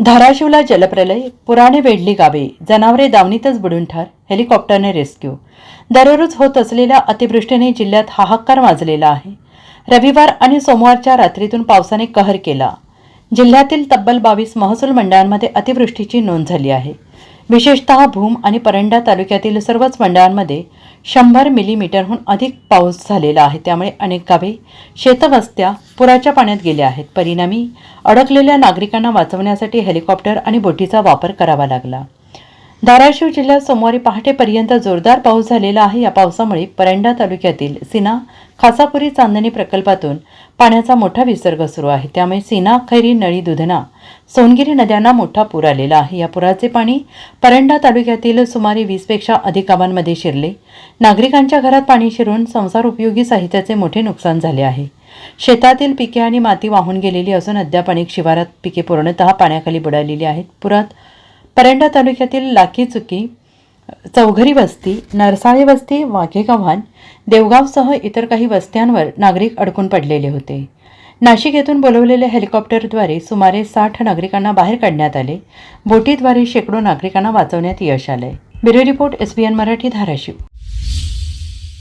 धाराशिवला जलप्रलय पुराणे वेढली गावे जनावरे दावणीतच बुडून ठार हेलिकॉप्टरने रेस्क्यू. दररोज होत असलेल्या अतिवृष्टीने जिल्ह्यात हाहाकार माजलेला आहे. रविवार आणि सोमवारच्या रात्रीतून पावसाने कहर केला. जिल्ह्यातील तब्बल बावीस महसूल मंडळांमध्ये अतिवृष्टीची नोंद झाली आहे. विशेषतः भूम आणि परंडा तालुक्यातील सर्वच मंडळांमध्ये शंभर मिलीमीटरहून अधिक पाऊस झालेला आहे. त्यामुळे अनेक गावे शेतवस्त्या पुराच्या पाण्यात गेल्या आहेत. परिणामी अडकलेल्या नागरिकांना वाचवण्यासाठी हेलिकॉप्टर आणि बोटीचा वापर करावा लागला. धाराशिव जिल्ह्यात सोमवारी पहाटेपर्यंत जोरदार पाऊस झालेला आहे. या पावसामुळे परंडा तालुक्यातील सीना खासापुरी चांदणी प्रकल्पातून पाण्याचा मोठा विसर्ग सुरू आहे. त्यामुळे सीना खैरी नळी दुधना सोनगिरी नद्यांना मोठा पूर आलेला आहे. या पुराचे पाणी परंडा तालुक्यातील सुमारे वीसपेक्षा अधिक गावांमध्ये शिरले. नागरिकांच्या घरात पाणी शिरून संसार उपयोगी साहित्याचे मोठे नुकसान झाले आहे. शेतातील पिके आणि माती वाहून गेलेली असून अद्याप अनेक शिवारात पिके पूर्णतः पाण्याखाली बुडालेली आहेत. पुरात परंडा तालुक्यातील लाकीचुकी चौघरी वस्ती नरसाळे वस्ती वाघेगव्हाण देवगावसह इतर काही वस्त्यांवर नागरिक अडकून पडलेले होते. नाशिक येथून बोलवलेल्या हेलिकॉप्टरद्वारे सुमारे साठ नागरिकांना बाहेर काढण्यात आले. बोटीद्वारे शेकडो नागरिकांना वाचवण्यात यश आले bureau report SBN Marathi Dharashiv.